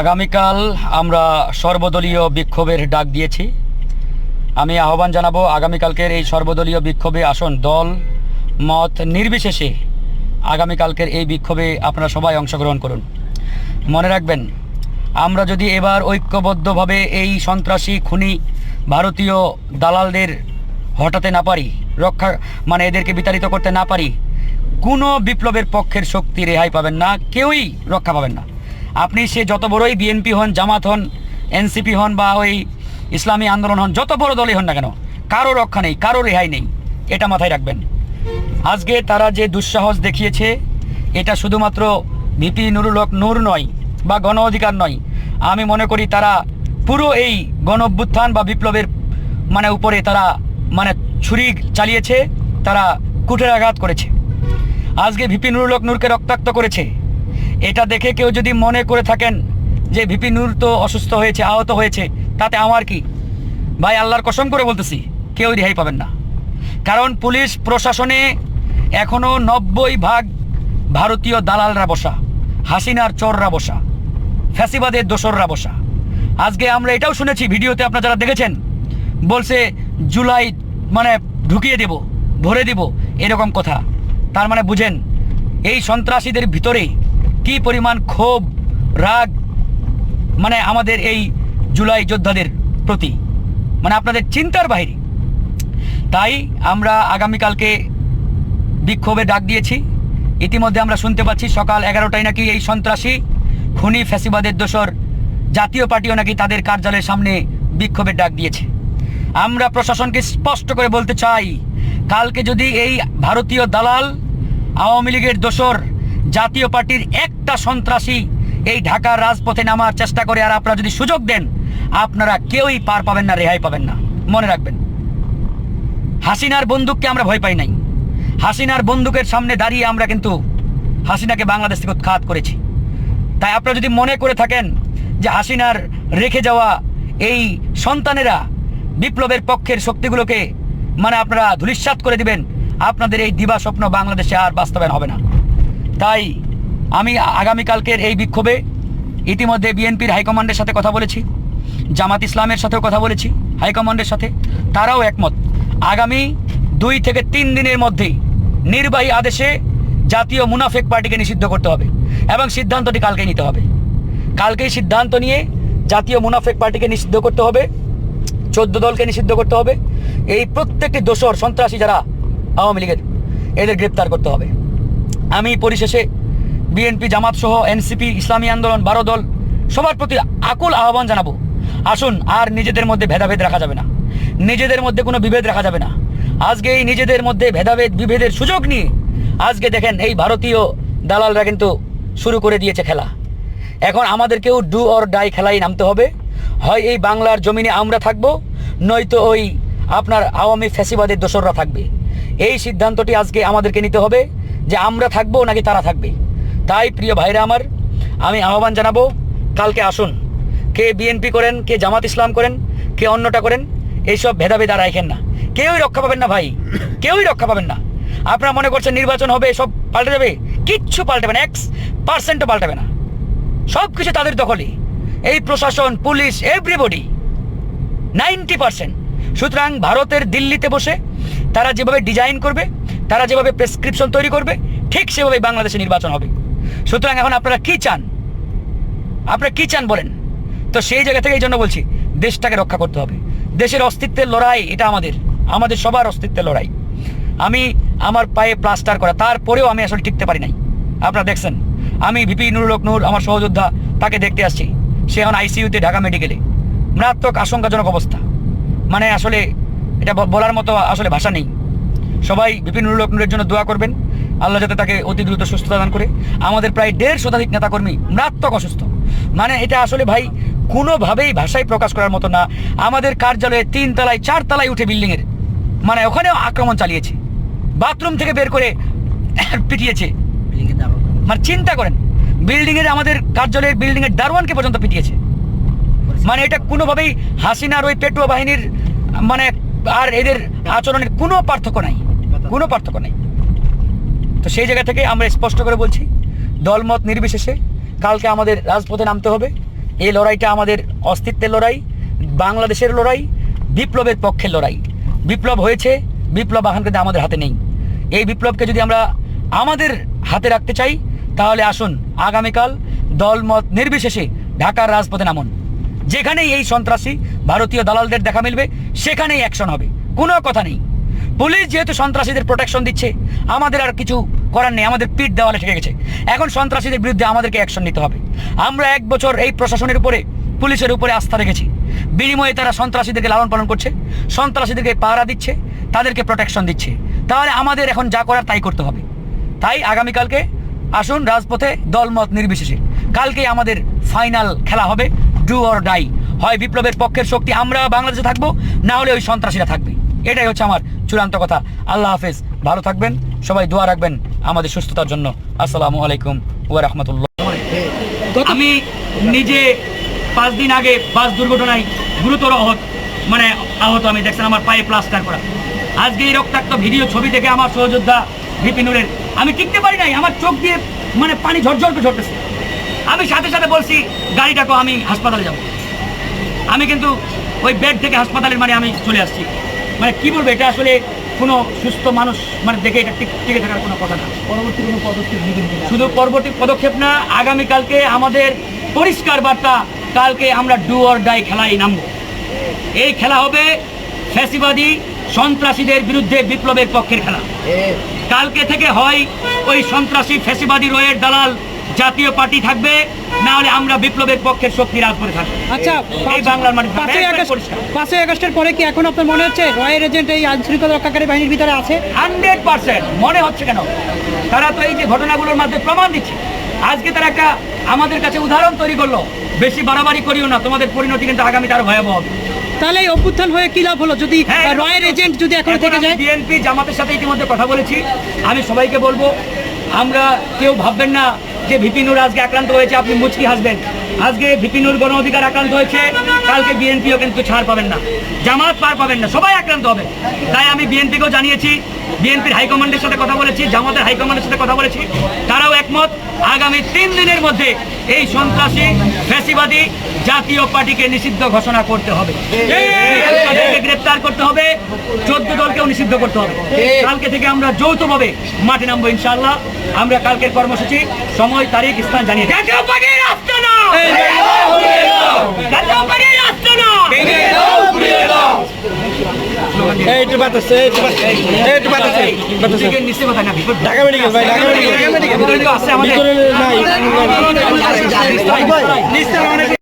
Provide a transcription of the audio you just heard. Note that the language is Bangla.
আগামীকাল আমরা সর্বদলীয় বিক্ষোভের ডাক দিয়েছি। আমি আহ্বান জানাব আগামীকালকের এই সর্বদলীয় বিক্ষোভে আসুন দল, মত নির্বিশেষে আগামীকালকের এই বিক্ষোভে আপনারা সবাই অংশগ্রহণ করুন। মনে রাখবেন, আমরা যদি এবার ঐক্যবদ্ধভাবে এই সন্ত্রাসী খুনি ভারতীয় দালালদের হটাতে না পারি, রক্ষা মানে এদেরকে বিতাড়িত করতে না পারি কোনো বিপ্লবের পক্ষের শক্তি রেহাই পাবেন না, কেউই রক্ষা পাবেন না। আপনি সে যত বড়ই বিএনপি হন, জামাত হন, এনসিপি হন বা ওই ইসলামী আন্দোলন হন, যত বড় দলই হন না কেন, কারও রক্ষা নেই, কারও রেহাই নেই, এটা মাথায় রাখবেন। আজকে তারা যে দুঃসাহস দেখিয়েছে, এটা শুধুমাত্র ভিপি নুরুল হক নূর নয় বা গণ অধিকার নয়, আমি মনে করি তারা পুরো এই গণ অভ্যুত্থান বা বিপ্লবের মানে উপরে তারা মানে ছুরি চালিয়েছে, তারা কুঠের আঘাত করেছে। আজকে ভিপি নুরুলক নূরকে রক্তাক্ত করেছে। এটা দেখে কেউ যদি মনে করে থাকেন যে ভিপি নূর তো অসুস্থ হয়েছে, আহত হয়েছে, তাতে আমার কি? ভাই, আল্লাহর কসম করে বলতেছি, কেউ রেহাই পাবেন না। কারণ পুলিশ প্রশাসনে এখনও নব্বই ভাগ ভারতীয় দালালরা বসা, হাসিনার চোররা বসা, ফ্যাসিবাদের দোসররা বসা। আজকে আমরা এটাও শুনেছি, ভিডিওতে আপনারা যারা দেখেছেন, বলছে জুলাই মানে ঢুকিয়ে দেব, ভরে দেব, এরকম কথা। তার মানে বুঝেন, এই সন্ত্রাসীদের ভিতরে কি পরিমাণ ক্ষোভ, রাগ মানে আমাদের এই জুলাই যোদ্ধাদের প্রতি? মানে আপনাদের চিন্তার বাইরে তাই আমরা আগামীকালকে বিক্ষোভে ডাক দিয়েছি। ইতিমধ্যে আমরা শুনতে পাচ্ছি সকাল এগারোটায় নাকি এই সন্ত্রাসী, খুনি ফ্যাসিবাদের দোসর জাতীয় পার্টিও নাকি তাদের কার্যালয়ের সামনে বিক্ষোভের ডাক দিয়েছে। আমরা প্রশাসনকে স্পষ্ট করে বলতে চাই, কালকে যদি এই ভারতীয় দালাল আওয়ামী লীগের দোসর জাতীয় পার্টির একটা সন্ত্রাসী এই ঢাকার রাজপথে নামার চেষ্টা করে, আর আপনারা যদি সুযোগ দেন, আপনারা কেউই পার পাবেন না, রেহাই পাবেন না। মনে রাখবেন। হাসিনার বন্দুককে আমরা ভয় পাই নাই। হাসিনার বন্দুকের সামনে দাঁড়িয়ে আমরা কিন্তু হাসিনাকে বাংলাদেশ থেকে উৎখাত করেছি। তাই আপনারা যদি মনে করে থাকেন যে হাসিনার রেখে যাওয়া এই সন্তানেরা বিপ্লবের পক্ষের শক্তিগুলোকে মানে আপনারা ধূলিসাৎ করে দিবেন আপনাদের এই দিবা স্বপ্ন বাংলাদেশে আর বাস্তবায়ন হবে না। তাই আমি আগামীকালকের এই বিক্ষোভে ইতিমধ্যে বিএনপির হাইকমান্ডের সাথে কথা বলেছি, জামাত ইসলামের সাথেও কথা বলেছি, হাইকমান্ডের সাথে। তারাও একমত। আগামী দুই থেকে তিন দিনের মধ্যেই নির্বাহী আদেশে জাতীয় মুনাফেক পার্টিকে নিষিদ্ধ করতে হবে এবং সিদ্ধান্তটি কালকেই নিতে হবে। কালকেই সিদ্ধান্ত নিয়ে জাতীয় মুনাফেক পার্টিকে নিষিদ্ধ করতে হবে, চোদ্দ দলকে নিষিদ্ধ করতে হবে। এই প্রত্যেকটি দোসর সন্ত্রাসী যারা আওয়ামী লীগের এদের গ্রেপ্তার করতে হবে। আমি পরিশেষে বিএনপি, জামাত সহ এনসিপি, ইসলামী আন্দোলন, বারো দল সবার প্রতি আকুল আহ্বান জানাব। আসুন, আর নিজেদের মধ্যে ভেদাভেদ রাখা যাবে না। নিজেদের মধ্যে কোনো বিভেদ রাখা যাবে না। আজকে এই নিজেদের মধ্যে ভেদাভেদ, বিভেদের সুযোগ নিয়ে আজকে দেখেন এই ভারতীয় দালালরা কিন্তু শুরু করে দিয়েছে খেলা। এখন আমাদেরকেও ডু অর ডাই খেলাই নামতে হবে। হয় এই বাংলার জমিনে আমরা থাকব, নয়তো ওই আপনার আওয়ামী ফ্যাসিবাদের দোসররা থাকবে। এই সিদ্ধান্তটি আজকে আমাদেরকে নিতে হবে যে আমরা থাকব নাকি তারা থাকবে। তাই প্রিয় ভাইরা আমার, আমি আহ্বান জানাব, কালকে আসুন। কে বিএনপি করেন, কে জামাত ইসলাম করেন, কে অন্যটা করেন, এইসব ভেদাভেদ আর রাখেন না। কেউই রক্ষা পাবেন না ভাই, কেউই রক্ষা পাবেন না। আপনারা মনে করছেন নির্বাচন হবে, সব পাল্টে যাবে? কিচ্ছু পাল্টাবে না এক্স পার্সেন্টও পাল্টাবে না। সব কিছু তাদের দখলে এই প্রশাসন, পুলিশ এভরিবডি নাইনটি পার্সেন্ট সুতরাং ভারতের দিল্লিতে বসে তারা যেভাবে ডিজাইন করবে, তারা যেভাবে প্রেসক্রিপশন তৈরি করবে, ঠিক সেভাবেই বাংলাদেশে নির্বাচন হবে। সুতরাং এখন আপনারা কি চান? আপনারা কি চান বলেন? তো সেই জায়গা থেকে এই জন্য বলছি, দেশটাকে রক্ষা করতে হবে। দেশের অস্তিত্বের লড়াই এটা আমাদের আমাদের সবার অস্তিত্বের লড়াই। আমি আমার পায়ে প্লাস্টার করা, তারপরেও আমি আসলে টিকতে পারি নাই। আপনারা দেখছেন, আমি ভিপি নুরুল হক নূর, আমার সহযোদ্ধা, তাকে দেখতে আসছি। সে এখন আইসিইউতে ঢাকা মেডিকেলে মারাত্মক আশঙ্কাজনক অবস্থা। মানে আসলে এটা বলার মতো আসলে ভাষা নেই। সবাই বিপিন নুরুল নূরের জন্য দোয়া করবেন। আল্লাহ যাতে তাকে অতি দ্রুত সুস্থতা দান করে। আমাদের প্রায় দেড় শতাধিক নেতাকর্মী মারাত্মক অসুস্থ। মানে এটা আসলে ভাই কোনোভাবেই ভাষায় প্রকাশ করার মতো না। আমাদের কার্যালয়ে তিন তলায় চার তলায় উঠে বিল্ডিংয়ের মানে ওখানেও আক্রমণ চালিয়েছে। বাথরুম থেকে বের করে পিটিয়েছে। মানে চিন্তা করেন বিল্ডিংয়ের আমাদের কার্যালয়ের বিল্ডিংয়ের দারোয়ানকে পর্যন্ত পিটিয়েছে। মানে এটা কোনোভাবেই হাসিনার ওই পেটুয়া বাহিনীর মানে আর এদের আচরণের কোনো পার্থক্য নাই, কোনো পার্থক্য নাই। তো সেই জায়গা থেকে আমরা স্পষ্ট করে বলছি, দলমত নির্বিশেষে কালকে আমাদের রাজপথে নামতে হবে। এই লড়াইটা আমাদের অস্তিত্বের লড়াই, বাংলাদেশের লড়াই, বিপ্লবের পক্ষের লড়াই। বিপ্লব হয়েছে, বিপ্লব এখন কিন্তু আমাদের হাতে নেই। এই বিপ্লবকে যদি আমরা আমাদের হাতে রাখতে চাই, তাহলে আসুন আগামীকাল দলমত নির্বিশেষে ঢাকার রাজপথে নামুন। যেখানেই এই সন্ত্রাসী ভারতীয় দালালদের দেখা মিলবে, সেখানেই অ্যাকশন হবে। কোনো কথা নেই। পুলিশ যেহেতু সন্ত্রাসীদের প্রোটেকশন দিচ্ছে, আমাদের আর কিছু করার নেই, আমাদের পিঠ দেওয়ালে ঠেকে গেছে। এখন সন্ত্রাসীদের বিরুদ্ধে আমাদেরকে অ্যাকশন নিতে হবে। আমরা এক বছর এই প্রশাসনের উপরে, পুলিশের উপরে আস্থা রেখেছি। বিনিময়ে তারা সন্ত্রাসীদেরকে লালন পালন করছে, সন্ত্রাসীদেরকে পাহারা দিচ্ছে, তাদেরকে প্রোটেকশন দিচ্ছে। তাহলে আমাদের এখন যা করার তাই করতে হবে। তাই আগামীকালকে আসুন রাজপথে দলমত নির্বিশেষে। কালকেই আমাদের ফাইনাল খেলা হবে ডু অর ডাই হয় বিপ্লবের পক্ষের শক্তি, আমরা বাংলাদেশে থাকব, না হলে ওই সন্ত্রাসীরা থাকবে। এটাই হচ্ছে আমার চূড়ান্ত কথা। আল্লাহ হাফেজ, ভালো থাকবেন, সবাই দোয়া রাখবেন আমাদের সুস্থতার জন্য। আসসালামু আলাইকুম ওয়া রাহমাতুল্লাহ। আমি নিজে পাঁচ দিন আগে বাস দুর্ঘটনায় গুরুতর আহত মানে আহত আমি দেখছেন, আমার পায়ে প্লাস্টার করা। আজকে এই রক্তাক্ত ভিডিও ছবি দেখে আমার সহযোদ্ধা বিপিনুরের আমি টিকতে পারি নাই, আমার চোখ দিয়ে মানে পানি ঝরঝর করে ঝরতেছে। আমি সাথে সাথে বলছি গাড়িটাকে আমি হাসপাতালে যাব। আমি কিন্তু ওই বেড থেকে হাসপাতালের মানে আমি চলে আসছি। মানে কি বলব এটা আসলে কোনো সুস্থ মানুষ মানে দেখে এটা টিক- থাকার কোনো কথা না। পরবর্তী কোনো পদক্ষেপ শুধু পরবর্তী পদক্ষেপ না আগামীকালকে আমাদের পরিষ্কার বার্তা কালকে আমরা ডু অর ডাই খেলায় নামব। এই খেলা হবে ফ্যাসিবাদী সন্ত্রাসীদের বিরুদ্ধে বিপ্লবের পক্ষের খেলা। কালকে থেকে হয় ওই সন্ত্রাসী ফ্যাসিবাদী রয়ের দালাল জাতীয় পার্টি থাকবে না হলে আমরা বিপ্লবের পক্ষের শক্তি করে থাকব। আচ্ছা এই বাংলার মাটিতে পাঁচই আগস্ট। পাঁচই আগস্টের পরে কি এখন আপনার মনে হচ্ছে রয়ের এজেন্ট এই আইন রক্ষাকারী বাহিনীর ভিতরে আছে? হান্ড্রেড পার্সেন্ট মনে হচ্ছে কেন? তারা তো এই যে ঘটনাগুলোর মাধ্যমে প্রমাণ দিচ্ছে। আজকে তারা একটা আমাদের কাছে উদাহরণ তৈরি করল। বেশি বাড়াবাড়ি করিও না তোমাদের পরিণতি কিন্তু আগামী তার ভয়াবহ হবে। তাহলে এই অভ্যুত্থান হয়ে কি লাভ হলো? যদি রয়ের এজেন্ট যদি এখন থেকে যায়? বিএনপি জামাতের সাথে ইতিমধ্যে কথা বলেছি। আমি সবাইকে বলব আমরা কেউ ভাববেন না যে ভিপিনুর আজকে আক্রান্ত হয়েছে আপনি মুচকি হাসবেন। আজকে ভিপিনুর গণ অধিকার আক্রান্ত হয়েছে। কালকে বিএনপিও কিন্তু ছাড় পাবেন না। জামাত পার পাবেন না। সবাই আক্রান্ত হবে। তাই আমি বিএনপিকেও জানিয়েছি, বিএনপির হাইকমান্ডের সাথে কথা বলেছি, জামাতের হাইকমান্ডের সাথে কথা বলেছি। তারাও একমত। আগামী তিন দিনের মধ্যে এই সন্ত্রাসী, ফ্যাসিবাদী জাতীয় পার্টিকে নিষিদ্ধ ঘোষণা করতে হবে। তাদেরকে গ্রেপ্তার করতে হবে। চোদ্দ দলকেও নিষিদ্ধ করতে হবে। কালকে থেকে আমরা যৌথভাবে মাঠে নামবো ইনশাআল্লাহ। আমরা কালকের কর্মসূচি, সময়, তারিখ, স্থান জানিয়ে এইটু বাতাসে এইটু বাতাসে এইটু বাতাসে বাতাসে নিচে কোথায় না, ভিতর- ঢাকা মেডিকেল। ভাই ঢাকা মেডিকেল। ভিতরে তো আছে আমাদের। ভিতরে নাই নিচে